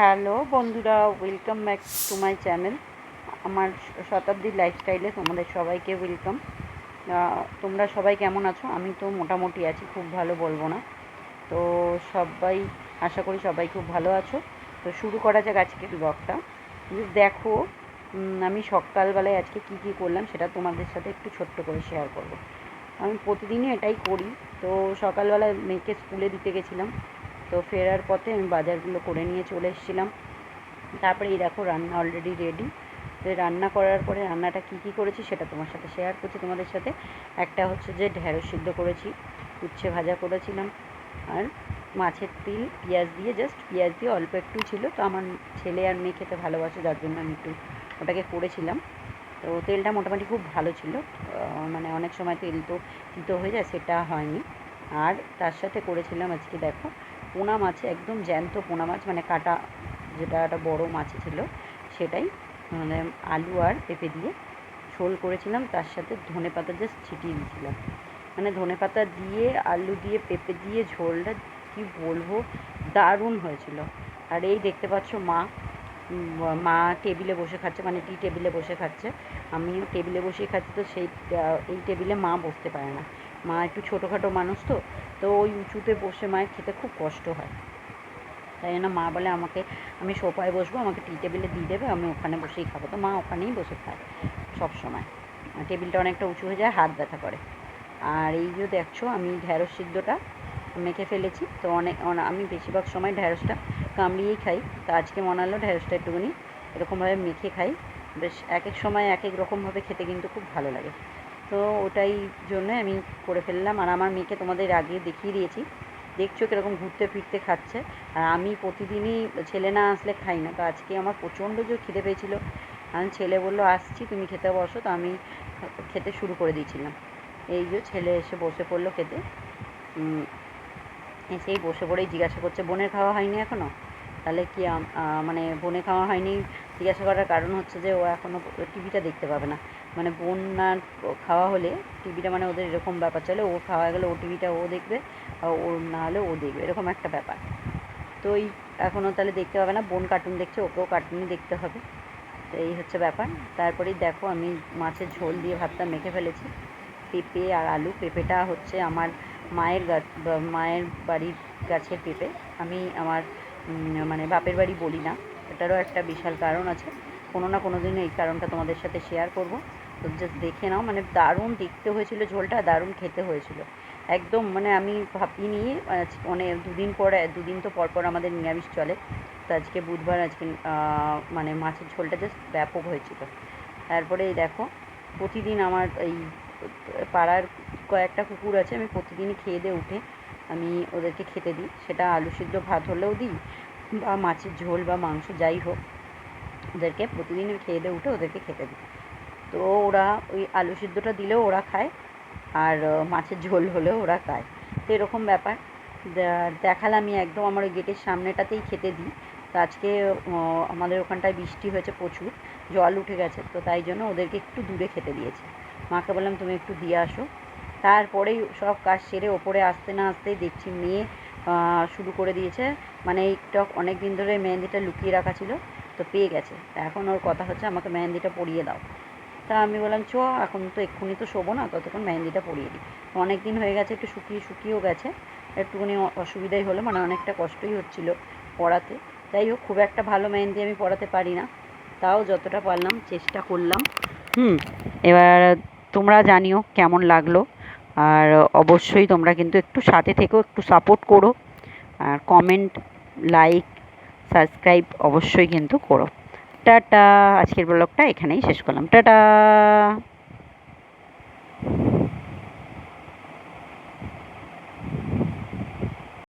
Hello বন্ধুরা welcome back to my channel আমার শতাব্দীর লাইফস্টাইলে তোমাদের সবাইকে ওয়েলকাম তোমরা সবাই কেমন আছো? আমি তো মোটামুটি আছি, খুব ভালো বলব না। তো সবাই, আশা করি সবাই খুব ভালো আছো। তো শুরু করা যাক আজকের ব্লগটা দেখো আমি সকালবেলায় আজকে কি কি করলাম সেটা তোমাদের সাথে একটু ছোট্ট করে শেয়ার করব। আমি প্রতিদিনই এটাই করি। তো সকালবেলায় মেয়েকে স্কুলে দিতে গেছিলাম। তো ফেরার পথে আমি বাজারগুলো করে নিয়ে চলে এসেছিলাম। তারপরে এই দেখো রান্না অলরেডি রেডি তো রান্না করার পরে রান্নাটা কী কী করেছি সেটা তোমার সাথে শেয়ার করছি তোমাদের সাথে। একটা হচ্ছে যে ঢেঁড়স সিদ্ধ করেছি, উচ্ছে ভাজা করেছিলাম আর মাছের তিল, পেঁয়াজ দিয়ে জাস্ট পেঁয়াজ দিয়ে অল্প একটু ছিল। তো আমার ছেলে আর মেয়ে খেতে ভালোবাসে, যার জন্য আমি একটু ওটাকে করেছিলাম। তো তেলটা মোটামুটি খুব ভালো ছিল। মানে অনেক সময় তেল তো তিতো হয়ে যায়, সেটা হয়নি। আর তার সাথে করেছিলাম আজকে দেখো পোনা মাছ, একদম জ্যান্ত পোনা মাছ মানে কাটা যেটা একটা বড় মাছ ছিল, সেটাই মানে আলু আর পেঁপে দিয়ে ঝোল করেছিলাম, তার সাথে ধনে পাতা জাস্ট ছিটিয়ে দিয়েছিলাম। মানে ধনে পাতা দিয়ে, আলু দিয়ে, পেঁপে দিয়ে ঝোলটা, কি বলব, দারুণ হয়েছিল। আর এই দেখতে পাচ্ছ মা মা টেবিলে বসে খাচ্ছে মানে টি টেবিলে বসে খাচ্ছে, আমিও টেবিলে বসেই খাচ্ছি, তো সেই এই টেবিলে মা বসতে পারে না। মা একটু ছোটোখাটো মানুষ তো তো ওই উঁচুতে বসে মায়ের খেতে খুব কষ্ট হয়। তাই জন্য মা বলে, আমাকে, আমি সোফায় বসবো, আমাকে টি টেবিলে দিয়ে দেবে, আমি ওখানে বসেই খাব। তো মা ওখানেই বসে খায় সব সময়। টেবিলটা অনেকটা উঁচু হয়ে যায়, হাত ব্যথা করে। আর এই যে দেখছ, আমি ঢ্যাঁড়স সিদ্ধটা মেখে ফেলেছি। তো অনেক আমি বেশিরভাগ সময় ঢ্যাঁড়সটা কামড়িয়েই খাই। তো আজকে মনে হলো ঢ্যাঁড়সটা একটুখানি এরকমভাবে মেখে খাই। বেশ, এক এক সময় এক এক রকমভাবে খেতে কিন্তু খুব ভালো লাগে। তো ওটাই জন্য আমি করে ফেললাম। আর আমার মেয়েকে তোমাদের আগে দেখিয়ে দিয়েছি। দেখছ কীরকম ঘুরতে ফিরতে খাচ্ছে। আর আমি প্রতিদিনই ছেলে না আসলে খাই না। তো আজকে আমার প্রচণ্ড জোর খিদে পেয়েছিল। আমি ছেলে বলল, আসছি, তুমি খেতে বসো। তো আমি খেতে শুরু করে দিয়েছিলাম। এই যে ছেলে এসে বসে পড়ল খেতে। এসেই বসে পড়েই জিজ্ঞাসা করছে, বোনের খাওয়া হয়নি এখনও তাহলে কি মানে বোনে খাওয়া হয়নি জিজ্ঞাসা করার কারণ হচ্ছে যে ও এখনও টিভিটা দেখতে পাবে না। মানে বোন না খাওয়া হলে টিভিটা মানে ওদের এরকম ব্যাপার চলে, ও খাওয়া গেলে ও টিভিটা ও দেখবে আর ওর না হলে ও দেখবে, এরকম একটা ব্যাপার। তো এই এখনও তাহলে দেখতে পাবে না, বোন কার্টুন দেখছে, ওকেও কার্টুনই দেখতে হবে। তো এই হচ্ছে ব্যাপার। তারপরেই দেখো আমি মাছের ঝোল দিয়ে ভাতটা মেখে ফেলেছি। পেঁপে আর আলু, পেঁপেটা হচ্ছে আমার মায়ের গাছ মায়ের বাড়ির গাছের পেঁপে। আমি আমার মানে বাপের বাড়ি বলি না। এটারও একটা বিশাল কারণ আছে। কোনো না কোনো দিন এই কারণটা তোমাদের সাথে শেয়ার করব। তো জাস্ট দেখে নাও মানে দারুণ দেখতে হয়েছিল ঝোলটা, দারুণ খেতে হয়েছিল। একদম মানে আমি ভাবিনি মানে দুদিন পরে, দুদিন তো পর পর আমাদের নিরামিষ চলে। তো আজকে বুধবার, আজকে মানে মাছের ঝোলটা জাস্ট ব্যাপক হয়েছিল। তারপরে দেখো, প্রতিদিন আমার এই পাড়ার কয়েকটা কুকুর আছে, আমি প্রতিদিনই খেয়ে দিয়ে উঠে আমি ওদেরকে খেতে দিই। সেটা আলু সিদ্ধ ভাত হলেও দিই বা মাছের ঝোল বা মাংস যাই হোক, ওদেরকে প্রতিদিন খেয়ে দিয়ে উঠে ওদেরকে খেতে দিই। তো ওরা ওই আলু সিদ্ধটা দিলেও ওরা খায় আর মাছের ঝোল হলেও ওরা খায়। তো এরকম ব্যাপার। দেখালাম আমি একদম আমার ওই গেটের সামনেটাতেই খেতে দিই। তো আজকে আমাদের ওখানটায় বৃষ্টি হয়েছে প্রচুর, জল উঠে গেছে, তো তাই জন্য ওদেরকে একটু দূরে খেতে দিয়েছে। মাকে বললাম, তুমি একটু দিয়ে আসো। তারপরেই সব কাজ সেরে ওপরে আসতে না আসতেই দেখছি মেয়ে শুরু করে দিয়েছে। মানে এই টক অনেক দিন ধরে মেহেন্দিটা লুকিয়ে রাখা ছিল, তো পেয়ে গেছে। এখন ওর কথা হচ্ছে আমাকে মেহেন্দিটা পরিয়ে দাও। তা আমি বললাম, চ, এখন তো এক্ষুনি তো শোবো না, ততক্ষণ মেহেন্দিটা পরিয়ে দিই। অনেক দিন হয়ে গেছে, একটু শুকিয়ে শুকিয়েও গেছে। একটুখানি অসুবিধাই হলো মানে অনেকটা কষ্টই হচ্ছিল পড়াতে। যাই হোক, খুব একটা ভালো মেহেন্দি আমি পড়াতে পারি না। তাও যতটা পারলাম, চেষ্টা করলাম। হুম, এবার তোমরা জানিও কেমন লাগল। আর অবশ্যই তোমরা কিন্তু একটু সাথে থেকেও একটু সাপোর্ট করো। আর কমেন্ট লাইক সাবস্ক্রাইব অবশ্যই কিন্তু করো। টাটা! আজকের ব্লগটা এখানেই শেষ করলাম। টাটা!